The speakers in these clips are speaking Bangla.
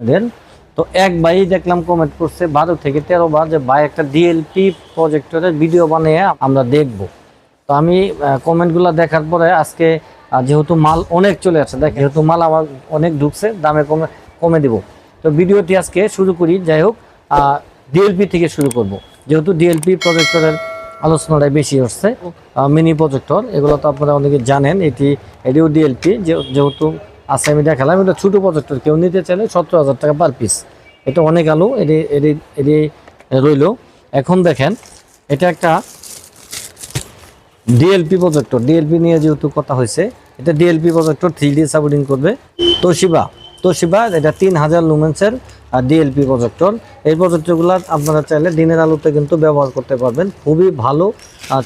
দেন তো এক ভাই দেখলাম কমেন্ট করছে, বারো থেকে তেরো বার যে ভাই একটা ডিএলপি প্রজেক্টরের ভিডিও বানিয়ে আমরা দেখব। তো আমি কমেন্টগুলো দেখার পরে আজকে যেহেতু মাল অনেক চলে আসছে দেখ যেহেতু মাল আমার অনেক ঢুকছে, দামে কমে কমে দিব। তো ভিডিওটি আজকে শুরু করি, যাই হোক ডিএলপি থেকে শুরু করব। যেহেতু ডিএলপি প্রজেক্টরের আলোচনাটা বেশি হচ্ছে মিনি প্রজেক্টর এগুলো তো আপনারা অনেকে জানেন, এটি, এটিও ডিএলপি যেহেতু আছে আমি দেখালাম, এটা ছোটো প্রজেক্টর কেউ নিতে চাইলে সতেরো হাজার টাকা পার পিস এটা অনেক আলো, এটি এটি এটি রইল। এখন দেখেন, এটা একটা ডিএলপি প্রজেক্টর ডিএলপি নিয়ে যেহেতু কথা হয়েছে, এটা DLP projector three D supporting করবে। তোশিবা তোশিবা এটা তিন হাজার লুমেন্সের ডিএলপি প্রজেক্টর এই প্রজেক্টরগুলো আপনারা চাইলে দিনের আলোতে কিন্তু ব্যবহার করতে পারবেন। খুবই ভালো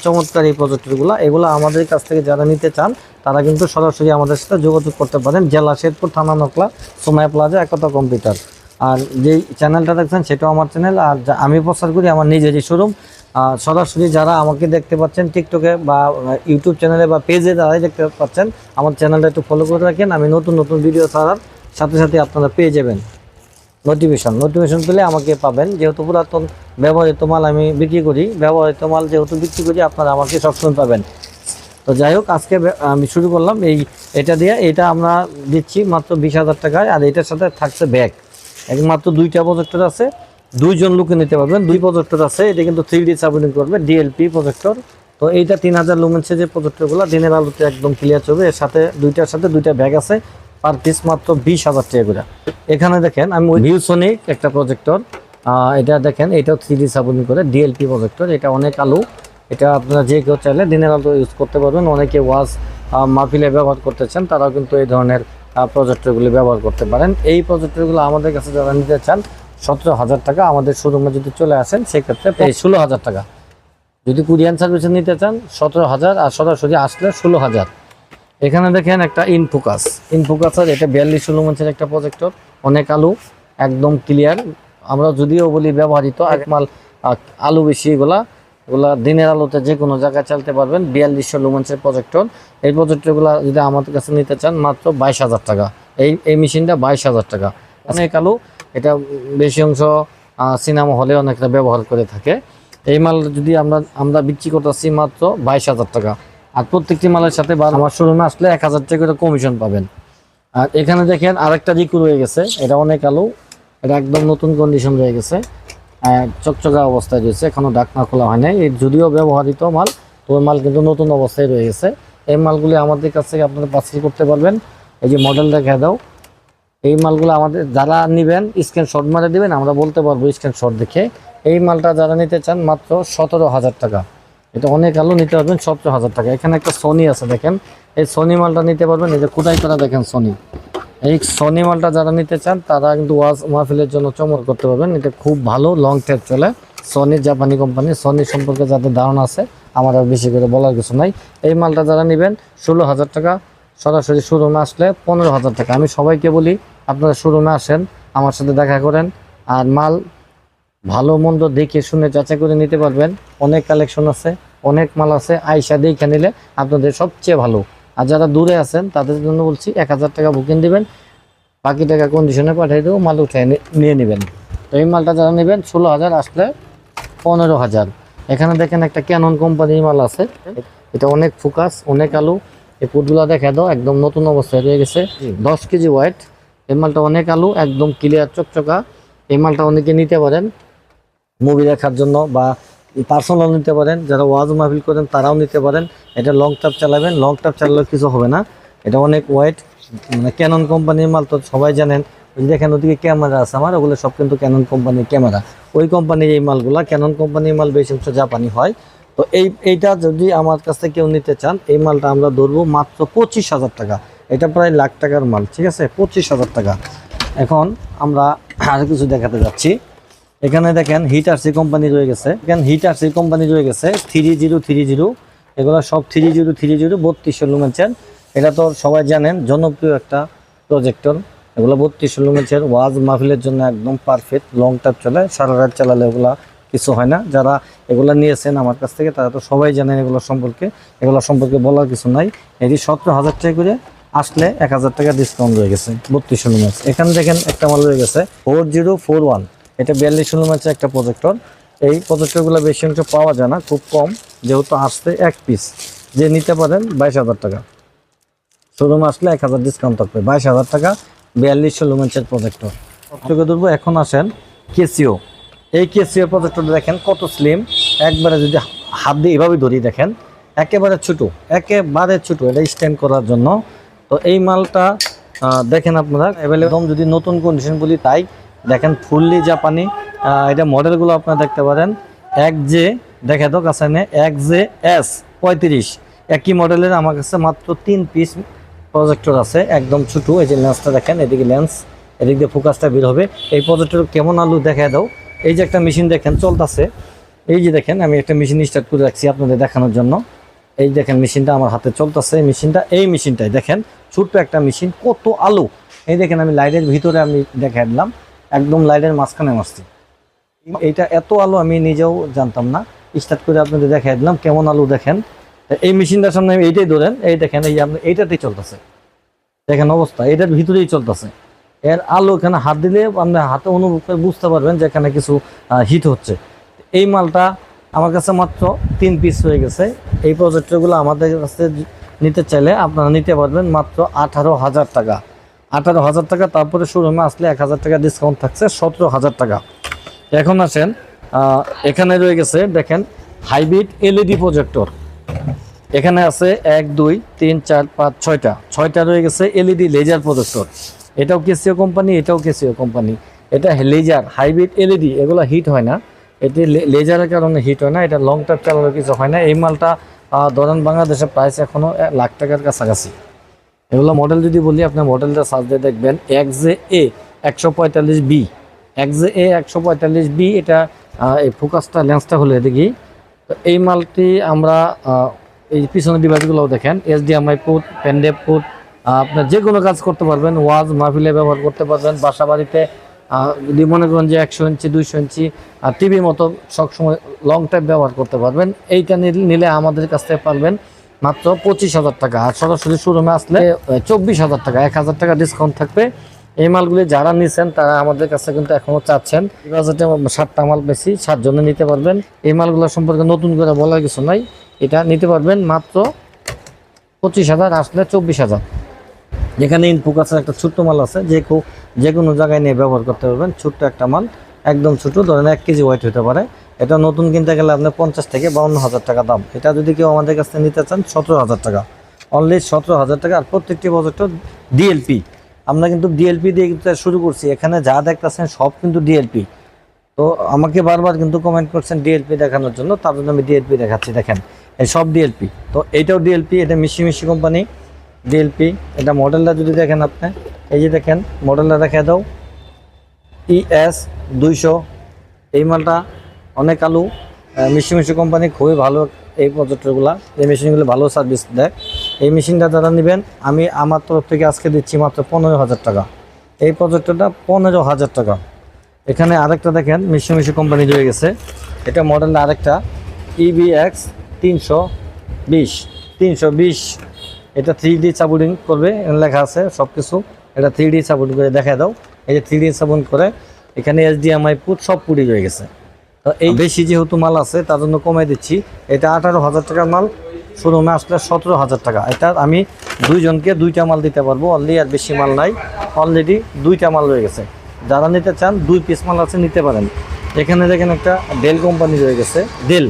চমৎকার এই প্রজেক্টরগুলো এগুলো আমাদের কাছ থেকে যারা নিতে চান তারা কিন্তু সরাসরি আমাদের সাথে যোগাযোগ করতে পারেন। জেলা শেরপুর থানা নকলা সোমায় প্লাজা, একতা কম্পিউটার। আর যেই চ্যানেলটা দেখছেন, সেটাও আমার চ্যানেল। আর আমি প্রচার করি আমার নিজেরই শোরুম। সরাসরি যারা আমাকে দেখতে পাচ্ছেন, টিকটকে বা ইউটিউব চ্যানেলে বা পেজে যারাই দেখতে পাচ্ছেন, আমার চ্যানেলটা একটু ফলো করে রাখেন। আমি নতুন নতুন ভিডিও ছাড়ার সাথে সাথে আপনারা পেয়ে যাবেন। নোটিফিকেশন নোটিফিকেশন পেলে আমাকে পাবেন। যেহেতু পুরাতন ব্যবহৃত মাল আমি বিক্রি করি, ব্যবহৃত মাল যেহেতু বিক্রি করি, আপনারা আমাকে সবসময় পাবেন। তো যাই হোক, আজকে আমি শুরু করলাম। এই এটা দিয়ে এটা আমরা দিচ্ছি মাত্র বিশ হাজার টাকায়, আর এটার সাথে থাকছে ব্যাগ। একমাত্র দুইটা প্রজেক্টর আছে, দুইজন লোকে নিতে পারবেন। দুই প্রজেক্টর আছে, এটা কিন্তু থ্রি ডি সাপোর্টিং করবে ডিএলপি প্রজেক্টর। তো এইটা তিন হাজার লুমেন্সের যে প্রজেক্টরগুলো, দিনের আলোতে একদম ক্লিয়ার চলবে। এর সাথে, দুইটার সাথে দুইটা ব্যাগ আছে পার পিস মাত্র বিশ হাজার টাকা করে। এখানে দেখেন, আমি ভিউসনিক একটা প্রজেক্টর এটা দেখেন, এটাও থ্রি ডি সাপোর্টিং করে ডিএলপি প্রজেক্টর, এটা অনেক আলো। এটা আপনারা যে কেউ চাইলে দিনের আলো ইউজ করতে পারবেন। অনেকে ওয়াজ মাহফিলে ব্যবহার করতে চান, তারাও কিন্তু এই ধরনের প্রজেক্টরগুলি ব্যবহার করতে পারেন। এই প্রজেক্টরগুলো আমাদের কাছে যারা নিতে চান, সতেরো হাজার টাকা আমাদের শোরুমে যদি চলে আসেন, সেক্ষেত্রে এই ষোলো হাজার টাকা। যদি কুরিয়ান সার্ভিসে নিতে চান, সতেরো হাজার আর সরাসরি আসলে ষোলো হাজার। এখানে দেখেন একটা ইনফোকাস ইনফোকাসের এটা বিয়াল্লিশ লুমেন্সের একটা প্রজেক্টর অনেক আলু, একদম ক্লিয়ার আমরা যদিও বলি ব্যবহৃত, একমাল আলু বেশি এগুলা। এগুলা দিনের আলোতে যে কোনো জায়গায় চালতে পারবেন। বিয়াল্লিশশো লুমেন্সের প্রজেক্টর এই প্রজেক্টরগুলো যদি আমাদের কাছে নিতে চান, মাত্র বাইশ হাজার টাকা। এই এই মেশিনটা বাইশ হাজার টাকা। অনেক আলু। এটা বেশি অংশ সিনেমা হলে অনেকটা ব্যবহার করে থাকে। এই মাল যদি আমরা আমরা বিক্রি করতেছি মাত্র বাইশ হাজার টাকা। আর প্রত্যেকটি মালের সাথে আমার শোরুমে আসলে এক হাজার টাকা করে কমিশন পাবেন। আর এখানে দেখেন আরেকটা রিকু রয়ে গেছে। এটা অনেক আলো। এটা একদম নতুন কন্ডিশন রয়ে গেছে। চকচকা অবস্থায় রয়েছে, এখনও ডাকনা খোলা হয় নাই। এই যদিও ব্যবহৃত মাল, তো ওই মাল কিন্তু নতুন অবস্থায় রয়ে গেছে। এই মালগুলি আমাদের কাছ থেকে আপনারা পার্সেল করতে পারবেন। এই যে মডেল দেখা দাও। এই মালগুলো আমাদের, যারা নেবেন স্ক্রিনশট মারে দেবেন, আমরা বলতে পারব স্ক্রিনশট দেখে। এই মালটা যারা নিতে চান, মাত্র সতেরো হাজার টাকা। এটা অনেক আলো নিতে পারবেন, সতেরো হাজার টাকা। এখানে একটা সনি আছে, দেখেন। এই সনি মালটা নিতে পারবেন, এই যে কোথায় করা দেখেন সনি এই সনি মালটা যারা নিতে চান, তারা কিন্তু ওয়াজ মাহফিলের জন্য চমক করতে পারবেন। এটা খুব ভালো লং টেপ চলে। সনি জাপানি কোম্পানি সনি সম্পর্কে যাদের ধারণা আছে, আমার আর বেশি করে বলার কিছু নাই। এই মালটা যারা নেবেন, ষোলো হাজার টাকা, সরাসরি শোরুমে আসলে পনেরো হাজার টাকা। আমি সবাইকে বলি, আপনারা শোরুমে আসেন, আমার সাথে দেখা করেন। আর মাল ভালো মন্দ দেখে শুনে যাচাই করে নিতে পারবেন। অনেক কালেকশন আছে অনেক মাল আছে আইসা দেখে নিলে আপনাদের সবচেয়ে ভালো। আর যারা দূরে আছেন তাদের জন্য বলছি এক হাজার টাকা বুকিং দিবেন। বাকি টাকা কন্ডিশনে পাঠিয়ে দেবো মাল উঠে নিয়ে নেবেন। তো এই মালটা যারা নেবেন ষোলো হাজার আসলে পনেরো হাজার। এখানে দেখেন একটা ক্যানন কোম্পানির মাল আছে। এটা অনেক ফোকাস অনেক আলু। এই পুটগুলা দেখা দাও একদম নতুন অবস্থায় রয়ে গেছে। দশ কেজি ওয়েট এই মালটা অনেক আলু একদম ক্লিয়ার চকচকা। এই মালটা অনেকে নিতে পারেন। মুভি দেখার জন্য বা পার্সোনাল নিতে পারেন, যারা ওয়াজ মাহফিল করেন তারাও নিতে পারেন। এটা লং টাপ চালাবেন লং টাপ চালালেও কিছু হবে না। এটা অনেক ওয়াইট মানে ক্যানন কোম্পানির মাল তো সবাই জানেন। দেখেন ওদিকে ক্যামেরা আছে আমার, ওগুলো সব কিন্তু ক্যানন কোম্পানির ক্যামেরা ওই কোম্পানির এই মালগুলা ক্যানন কোম্পানির মাল বেশি অংশ জাপানি হয়। তো এই, এইটা যদি আমার কাছ থেকে কেউ নিতে চান, এই মালটা আমরা ধরবো মাত্র পঁচিশ হাজার টাকা। এটা প্রায় লাখ টাকার মাল, ঠিক আছে? পঁচিশ হাজার টাকা। এখন আমরা আর কিছু দেখাতে যাচ্ছি। এখানে দেখেন হিট আরসি কোম্পানি রয়ে গেছে। এখানে হিট আরসি কোম্পানি রয়ে গেছে থ্রি জিরো থ্রি জিরো এগুলো সব থ্রি জিরো থ্রি জিরো বত্রিশশো লুমেন্সের এটা তো সবাই জানেন, জনপ্রিয় একটা প্রজেক্টর এগুলো বত্রিশশো লুমেন্সের ওয়াজ মাহফিলের জন্য একদম পারফেক্ট লং টাইপ চলে, সারা রাত চালালে এগুলা কিছু হয় না। যারা এগুলো নিয়েছেন আমার কাছ থেকে, তারা তো সবাই জানেন এগুলো সম্পর্কে। এগুলো সম্পর্কে বলার কিছু নাই। এটি সতেরো হাজার টাকা করে আসলে এক হাজার টাকা ডিসকাউন্ট রয়ে গেছে, বত্রিশশো লুমেন্স এখানে দেখেন একটা মাল রয়ে গেছে ফোর জিরো ফোর ওয়ান এটা বিয়াল্লিশশো লুমেন্সের একটা প্রজেক্টর এই প্রজেক্টরগুলো বেশি অংশ পাওয়া যায় না, খুব কম, যেহেতু আসতে এক পিস যে নিতে পারেন বাইশ হাজার টাকা। শোরুম আসলে এক হাজার ডিসকাউন্ট থাকবে, বাইশ হাজার টাকা বিয়াল্লিশশো লুমেন্সের প্রজেক্টর সবথেকে ধরবো এখন আসেন কেসিও এই কেসিও প্রজেক্টর দেখেন কত স্লিম একবারে যদি হাত দিয়ে এভাবে ধরি দেখেন, একেবারে ছোট একেবারে ছোট। এটা স্ট্যান্ড করার জন্য। তো এই মালটা দেখেন আপনারা অ্যাভেলেবল যদি নতুন কন্ডিশন বলি তাই দেখেন ফুললি জাপানি এটা মডেলগুলো আপনারা দেখতে পারেন। এক জে, দেখে তো কাছে এক জে এস পঁয়ত্রিশ। একই মডেলের আমার কাছে মাত্র তিন পিস প্রজেক্টর আছে, একদম ছোট। এই যে লেন্সটা দেখেন, এদিকে লেন্স, এদিক দিয়ে ফোকাসটা বের হবে। এই প্রজেক্টর কেমন আলু দেখা দাও। এই যে একটা মেশিন দেখেন, চলতেছে। এই যে দেখেন, আমি একটা মেশিন স্টার্ট করে রাখছি আপনাদের দেখানোর জন্য। এই দেখেন মেশিনটা আমার হাতে চলতেছে, এই মেশিনটা, এই মেশিনটাই। দেখেন, ছোট্ট একটা মেশিন, কত আলু। এই দেখেন, আমি লাইটের ভিতরে আমি দেখা দিলাম। একদম লাইটের মাঝখানে মারছি এইটা এত আলো আমি নিজেও জানতাম না। স্টার্ট করে আপনাদের দেখাই দিলাম কেমন আলু দেখেন। এই মেশিনটার সামনে আমি এইটাই ধরেন, এই দেখেন, এই আপনি এইটাতেই চলতেছে। দেখেন অবস্থা, এটার ভিতরেই চলতেছে। এর আলো এখানে হাত দিলে আপনি হাতে অনুভব করে বুঝতে পারবেন যে এখানে কিছু হিট হচ্ছে। এই মালটা আমার কাছে মাত্র তিন পিস হয়ে গেছে। এই প্রজেক্টরগুলো আমাদের কাছে নিতে চাইলে আপনারা নিতে পারবেন মাত্র আঠারো হাজার টাকা। আঠারো হাজার টাকা, তারপরে শোরুমে আসলে এক হাজার টাকা ডিসকাউন্ট থাকছে, সতেরো হাজার টাকা। এখন আসেন এখানে রয়ে গেছে, দেখেন হাইব্রিড এলইডি প্রজেক্টর এখানে আছে এক, দুই, তিন, চার, পাঁচ, ছয়টা। ছয়টা রয়ে গেছে এলইডি লেজার প্রজেক্টর এটাও কেসিও কোম্পানি এটাও কেসিও কোম্পানি এটা লেজার হাইব্রিড এলইডি এগুলো হিট হয় না। এটি লেজারের কারণে হিট হয় না, এটা লং টাইম চালানো কিছু হয় না। এই মালটা ধরেন বাংলাদেশের প্রাইস এখনও লাখ টাকার কাছাকাছি। এগুলো মডেল যদি বলি, আপনার মডেলটা সার্চ দিয়ে দেখবেন এক জে এ একশো পঁয়তাল্লিশ বি এক জে এ একশো পঁয়তাল্লিশ বি এটা এই ফোকাসটা লেন্সটা হলো এদিকেই তো এই মালটি আমরা এই পিছনের ডিভাইসগুলোও দেখেন এইচডিএমআই পোর্ট প্যান্ডেপ পোর্ট আপনার যে কোনো কাজ করতে পারবেন ওয়াজ মাহফিলে ব্যবহার করতে পারবেন বাসা বাড়িতে যদি মনে করেন যে একশো ইঞ্চি, দুইশো ইঞ্চি, আর টিভির মতো সবসময় লং টাইপ ব্যবহার করতে পারবেন, এইটা নিলে আমাদের কাছ থেকে পারবেন। মাত্র পঁচিশ হাজার টাকা। আর সরাসরি শোরুমে আসলে চব্বিশ হাজার টাকা এক হাজার টাকা ডিসকাউন্ট থাকবে। এই মালগুলি যারা নিছেন তারা আমাদের কাছে কিন্তু এখনও চাচ্ছেন। বাজেটে সাতটা মাল বেশি সাতজনে নিতে পারবেন। এই মালগুলো সম্পর্কে নতুন করে বলার কিছু নাই। এটা নিতে পারবেন মাত্র পঁচিশ হাজার আসলে চব্বিশ হাজার। যেখানে ইনপুক আছে একটা ছোট্ট মাল আছে। যে কেউ যে কোনো জায়গায় নিয়ে ব্যবহার করতে পারবেন। ছোট্ট একটা মাল একদম ছোট। ধরেন এক কেজি ওয়েট হতে পারে। এটা নতুন কিনতে গেলে আপনার পঞ্চাশ থেকে বাউন্ন হাজার টাকা দাম। এটা যদি কেউ আমাদের কাছ থেকে নিতে চান, সতেরো হাজার টাকা। অনলি সতেরো হাজার টাকা। আর প্রত্যেকটি প্রজেক্টর ডিএলপি আমরা কিন্তু ডিএলপি দিয়ে কিন্তু শুরু করছি। এখানে যা দেখতেছেন সব কিন্তু ডিএলপি তো আমাকে বারবার কিন্তু কমেন্ট করছেন ডিএলপি দেখানোর জন্য। তার জন্য আমি ডিএলপি দেখাচ্ছি, দেখেন। এই সব ডিএলপি তো এইটাও ডিএলপি এটা মিশি মিশি কোম্পানি। ডিএলপি এটা মডেলটা যদি দেখেন আপনি। এই যে দেখেন, মডেলটা দেখা দাও। ইএস দুইশো। এই মালটা অনেক আলু মিশি মিশি কোম্পানি খুবই ভালো এই প্রজেক্টরগুলো এই মেশিনগুলো ভালো সার্ভিস দেয়। এই মেশিনটা যারা নেবেন, আমি আমার তরফ থেকে আজকে দিচ্ছি মাত্র পনেরো হাজার টাকা। এই প্রজেক্টরটা পনেরো হাজার টাকা। এখানে আরেকটা দেখেন মিশি মিশি কোম্পানি রয়ে গেছে। এটা মডেলটা আরেকটা E ইবিএক্স তিনশো বিশ। তিনশো বিশ, এটা থ্রি ডি সাপোর্টিং করবে লেখা আছে সব কিছু এটা থ্রি ডি সাপোর্ট করে দেখা দাও। এই যে থ্রি ডি সাপোর্ট করে, এখানে এইচডিএমআই পুট সব পুরি রয়ে গেছে। বেশি যেহেতু মাল আছে, তার জন্য কমাই দিচ্ছি। এটা আঠারো হাজার টাকার মাল, শোরুমে আসলে সতেরো হাজার টাকা। এটা আমি দুইজনকে দুইটা মাল দিতে পারব অলরেডি আর বেশি মাল নাই। অলরেডি দুইটা মাল রয়ে গেছে। যারা নিতে চান, দুই পিস মাল আছে, নিতে পারেন। এখানে দেখেন একটা ডেল কোম্পানি রয়ে গেছে। ডেল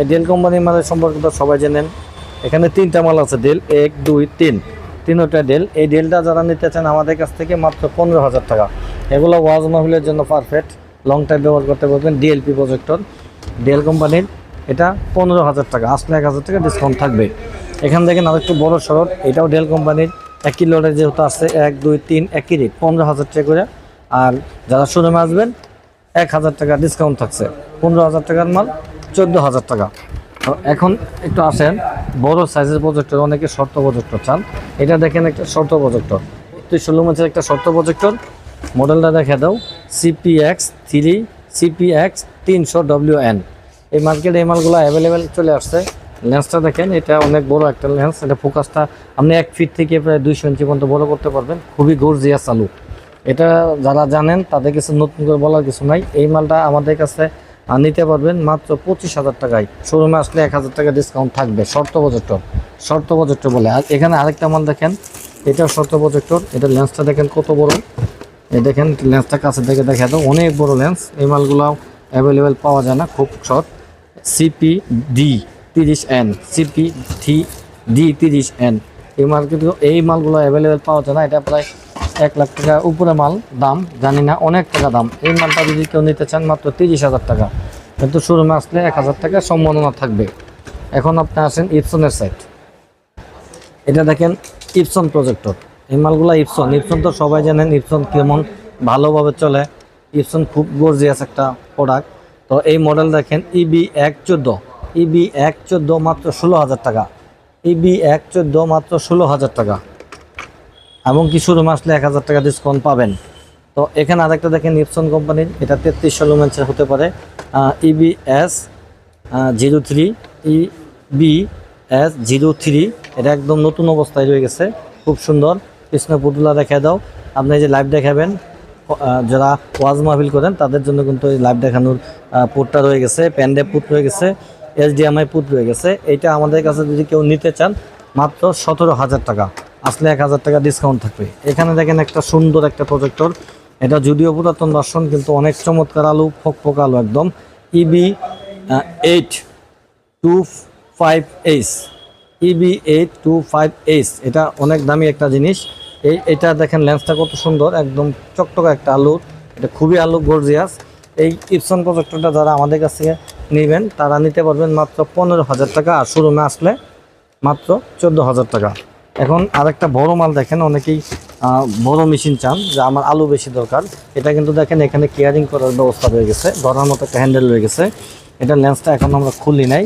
এই ডেল কোম্পানির মালের সম্পর্কে তো সবাই জানেন। এখানে তিনটা মাল আছে ডেল এক, দুই, তিন। তিনটা ডেল এই ডেলটা যারা নিতে চান, আমাদের কাছ থেকে মাত্র পনেরো হাজার টাকা। এগুলো ওয়াজ মাহফিলের জন্য পারফেক্ট লং টাইম ব্যবহার করতে পারবেন ডিএলপি প্রজেক্টর ডিএল কোম্পানির এটা পনেরো হাজার টাকা আসলে এক হাজার টাকা ডিসকাউন্ট থাকবে। এখান থেকে দেখেন আরেকটু বড় সড়ক, এটাও ডেল কোম্পানির একই লটে যেহেতু আছে, এক, দুই, তিন, একই রেট পনেরো হাজার টাকা করে। আর যারা শোরুমে আসবেন, এক হাজার টাকা ডিসকাউন্ট থাকছে। পনেরো হাজার টাকার মাল, চোদ্দ হাজার টাকা। এখন একটু আসেন, বড় সাইজের প্রজেক্টর অনেকে শর্ত প্রজেক্টর চান। এটা দেখেন একটা শর্ত প্রজেক্টর তুই ষোলো মাসের একটা শর্ত প্রজেক্টর মডেলটা দেখা দাও। সিপিএক্স থ্রি সিপিএক্স তিনশো ডব্লিউ এন এই মার্কেটে এই মালগুলো অ্যাভেলেবেল চলে আসছে। লেন্সটা দেখেন, এটা অনেক বড় একটা লেন্স এটা ফোকাসটা আপনি এক ফিট থেকে প্রায় দুইশো ইঞ্চি পর্যন্ত বড় করতে পারবেন। খুবই গর্জিয়াস আলু। এটা যারা জানেন, তাদের কিছু নতুন করে বলার কিছু নাই। এই মালটা আমাদের কাছে নিতে পারবেন মাত্র পঁচিশ হাজার টাকায়। শোরুমে আসলে এক হাজার টাকা ডিসকাউন্ট থাকবে, শর্ত প্রজেক্টর। শর্ত প্রজেক্টর বলে। আর এখানে আরেকটা মাল দেখেন, এটা শর্ত প্রজেক্টর। এটা লেন্সটা দেখেন কত বড়। এই দেখেন, লেন্সটা কাছে থেকে দেখা দাও, অনেক বড় লেন্স। এই মালগুলো অ্যাভেলেবেল পাওয়া যায় না, খুব শর্ট সিপি ডি তিরিশ এন সিপি থি ডি তিরিশ এন এই মাল কিন্তু, এই মালগুলো অ্যাভেলেবেল পাওয়া যায় না, এটা প্রায় এক লাখ টাকা উপরে মাল, দাম, জানি না, অনেক টাকা দাম। এই মালটা যদি কেউ নিতে চান, মাত্র তিরিশ হাজার টাকা। কিন্তু শোরুমে আসলে এক হাজার টাকা সম্মাননা থাকবে। এখন আপনি আসেন ইপসনের সাইট এটা দেখেন ইপসন প্রজেক্টর এই মালগুলো ইপসন ইপসন তো সবাই জানেন ইপসন কেমন ভালোভাবে চলে। ইপসন খুব গর্জিয়াস একটা প্রোডাক্ট তো এই মডেল দেখেন E ইবি এক চোদ্দ। ইবি এক চোদ্দ মাত্র ষোলো হাজার টাকা। ইবি এক চোদ্দ মাত্র ষোলো হাজার টাকা। এবং কি শুরু আসলে এক হাজার টাকা ডিসকাউন্ট পাবেন। তো এখানে আরেকটা দেখেন ইপসন কোম্পানির এটা তেত্রিশশো লুমেন্সের হতে পারে। E EBS zero three E B S zero three এটা একদম নতুন অবস্থায় রয়ে গেছে। খুব সুন্দর। কৃষ্ণ পুতুলা দেখা দাও। আপনি যে লাইভ দেখাবেন যারা ওয়াজ মাহফিল করেন, তাদের জন্য কিন্তু এই লাইভ দেখানোর পুটটা রয়ে গেছে প্যান্ডে পুট রয়ে গেছে এস এসডিএমআই পুট রয়ে গেছে। এইটা আমাদের কাছে যদি কেউ নিতে চান, মাত্র সতেরো হাজার টাকা। আসলে এক হাজার টাকা ডিসকাউন্ট থাকবে। এখানে দেখেন একটা সুন্দর একটা প্রজেক্টর এটা যদিও পুরাতন দর্শন কিন্তু অনেক চমৎকার আলু ফোক ফক আলু একদম। EB eight two five H EB eight two five H এটা অনেক দামি একটা জিনিস। এই এটা দেখেন লেন্সটা কত সুন্দর, একদম চকটকা একটা আলু, এটা খুবই আলু গর্জিয়াস। এই ইপসন প্রজেক্টরটা যারা আমাদের কাছ নেবেন, তারা নিতে পারবেন মাত্র পনেরো হাজার টাকা, আর শোরুমে আসলে মাত্র চোদ্দ হাজার টাকা। এখন আরেকটা বড় মাল দেখেন, অনেকেই বড় মেশিন চান, যে আমার আলু বেশি দরকার। এটা কিন্তু দেখেন, এখানে কেয়ারিং করার ব্যবস্থা রয়ে গেছে, ধরার মতো একটা হ্যান্ডেল রয়ে গেছে। এটা লেন্সটা এখন আমরা খুলি নাই।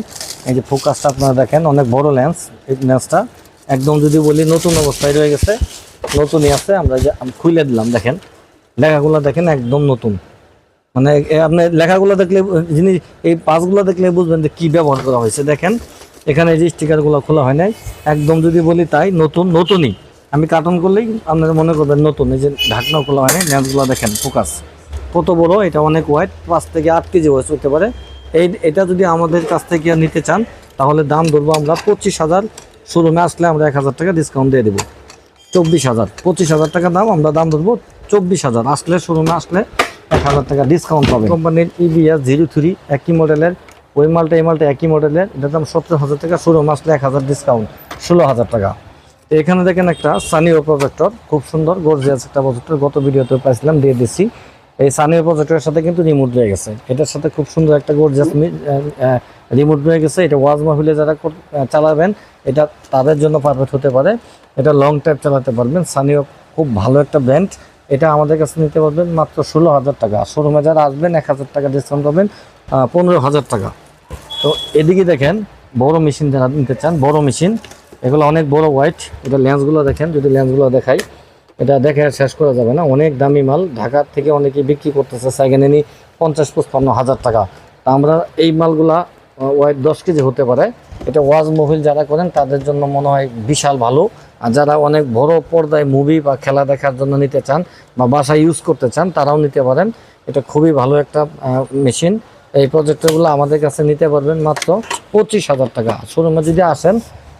এই যে ফোকাসটা আপনারা দেখেন, অনেক বড় লেন্স এই লেন্সটা একদম যদি বলি নতুন অবস্থায় রয়ে গেছে নতুনই আছে, আমরা যে খুলে দিলাম, দেখেন। লেখাগুলো দেখেন একদম নতুন। মানে আপনি লেখাগুলো দেখলে জিনিস এই পাঁচগুলো দেখলে বুঝবেন যে কী ব্যবহার করা হয়েছে। দেখেন, এখানে যে স্টিকারগুলো খোলা হয় নাই। একদম যদি বলি তাই, নতুন, নতুনই। আমি কার্টন করলেই আপনারা মনে করবেন নতুন। এই যে ঢাকনা খোলা হয় নাই, লেন্সগুলো দেখেন ফোকাস কত বড়, এটা অনেক ওয়াইট পাঁচ থেকে আট কেজি ওয়েট হতে পারে। এই, এটা যদি আমাদের কাছ থেকে নিতে চান, তাহলে দাম ধরবো আমরা পঁচিশ হাজার। শোরুমে আসলে আমরা এক হাজার টাকা ডিসকাউন্ট দিয়ে দেবো। চব্বিশ হাজার। পঁচিশ হাজার টাকা দাম, আমরা দাম ধরবো চব্বিশ হাজার। আসলে শোরুমে আসলে এক হাজার টাকা ডিসকাউন্ট পাবে কোম্পানির E ইবিএস জিরো থ্রি একই মডেলের, ওই মালটা, এই মালটা একই মডেলের, এটার দাম সতেরো হাজার টাকা শোরুমে আসলে এক হাজার ডিসকাউন্ট ষোলো হাজার টাকা। এখানে দেখেন একটা সানিও প্রজেক্টর খুব সুন্দর গর্জিয়াস একটা প্রজেক্টর গত ভিডিওতে পাইছিলাম, দিয়ে দিচ্ছি। এই সানিও প্রজেক্টরের সাথে কিন্তু রিমোট রয়ে গেছে। এটার সাথে খুব সুন্দর একটা গর্জিয়াস রিমোট রয়ে গেছে। এটা ওয়াজ মাহফিলে যারা চালাবেন, এটা তাদের জন্য পারফেক্ট হতে পারে। এটা লং টাইপ চালাতে পারবেন। সানিও খুব ভালো একটা ব্র্যান্ড এটা আমাদের কাছে নিতে পারবেন মাত্র ষোলো হাজার টাকা। শোরুমে যারা আসবেন, এক হাজার টাকা ডিসকাউন্ট পাবেন পনেরো হাজার টাকা। তো এদিকে দেখেন, বড় মেশিন যারা নিতে চান, বড় মেশিন এগুলো অনেক বড় হোয়াইট এটা লেন্সগুলো দেখেন, যদি লেন্সগুলো দেখাই, এটা দেখে শেষ করা যাবে না। অনেক দামি মাল ঢাকার থেকে অনেকে বিক্রি করতেছে। সেখানে নি পঞ্চাশ, পঁচপান্ন হাজার টাকা। আমরা এই মালগুলা ওয়াইট দশ কেজি হতে পারে। এটা ওয়াজ মহিল যারা করেন, তাদের জন্য মনে হয় বিশাল ভালো। আর যারা অনেক বড় পর্দায় মুভি বা খেলা দেখার জন্য নিতে চান বা বাসায় ইউজ করতে চান, তারাও নিতে পারেন। এটা খুবই ভালো একটা মেশিন এই প্রজেক্টরগুলো আমাদের কাছে নিতে পারবেন মাত্র পঁচিশ হাজার টাকা। শোরুমে যদি আসেন,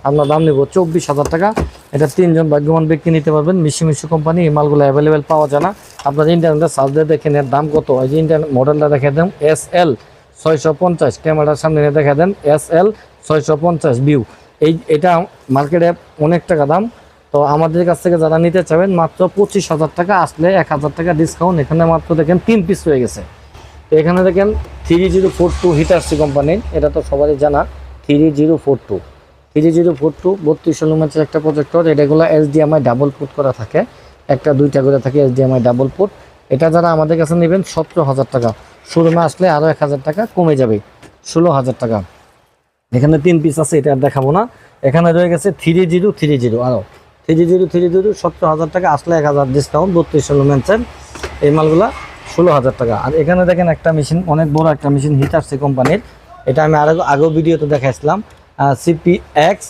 আমরা দাম নেব চব্বিশ হাজার টাকা। এটা তিনজন ভাগ্যবান ব্যক্তি নিতে পারবেন। মিশি মিশি কোম্পানি এই মালগুলো অ্যাভেলেবেল পাওয়া যায় না। আপনার ইন্টারনেটে সার্চ দিয়ে দেখেন এর দাম কত। এই যে ইন্টারনেট মডেলটা দেখে দেন এস এল ছয়শো পঞ্চাশ, ক্যামেরার সামনে নিয়ে দেখা দেন এস এল ছয়শো পঞ্চাশ ভিউ এই, এটা মার্কেটে অনেক টাকা দাম। তো আমাদের কাছ থেকে যারা নিতে চাবেন, মাত্র পঁচিশ হাজার টাকা আসলে এক হাজার টাকা ডিসকাউন্ট এখানে মাত্র দেখেন তিন পিস হয়ে গেছে। এখানে দেখেন three zero four two Hitachi কোম্পানির এটা তো সবারই জানা three zero four two three zero four two বত্রিশশো লুমেন্সের একটা প্রজেক্টর এটাগুলো এসডিএমআই ডাবল পুট করা থাকে। একটা, দুইটা করে থাকে এসডিএমআই ডাবল পুট এটা যারা আমাদের কাছে নেবেন, সতেরো হাজার টাকা। শোরুমে আসলে আরও এক হাজার টাকা কমে যাবে। ষোলো হাজার টাকা। এখানে তিন পিস আছে, এটা আর দেখাবো না। এখানে রয়ে গেছে থ্রি জিরো থ্রি জিরো আরও থ্রি জিরো থ্রি জিরো সত্তর হাজার টাকা, আসলে এক হাজার ডিসকাউন্ট বত্রিশ ষোলো লুমেন্সের এই মালগুলা ষোলো হাজার টাকা। আর এখানে দেখেন একটা মেশিন অনেক বড় একটা মেশিন হিটারসি কোম্পানির এটা আমি আরও আগেও ভিডিওতে দেখাইছিলাম। সিপি এক্স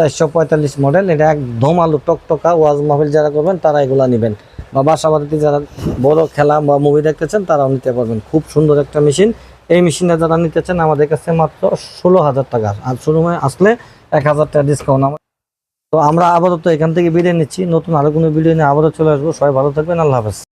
চারশো পঁয়তাল্লিশ মডেল এটা একদম আলু টকটকা ওয়াজ মাহফিল যারা করবেন, তারা এগুলা নেবেন। বা বাসা বাড়িতে যারা বড় খেলা বা মুভি দেখতেছেন, তারাও নিতে পারবেন। খুব সুন্দর একটা মেশিন এই মেশিনটা যারা নিতে চান আমাদের কাছে মাত্র ষোলো হাজার টাকা আর শোরুমে আসলে এক হাজার টাকা ডিসকাউন্ট আমার তো আমরা আপাতত এখান থেকে বিদায় নিচ্ছি। নতুন আরও কোনো ভিডিও নিয়ে আবারও চলে আসব। সবাই ভালো থাকবেন। আল্লাহ হাফেজ।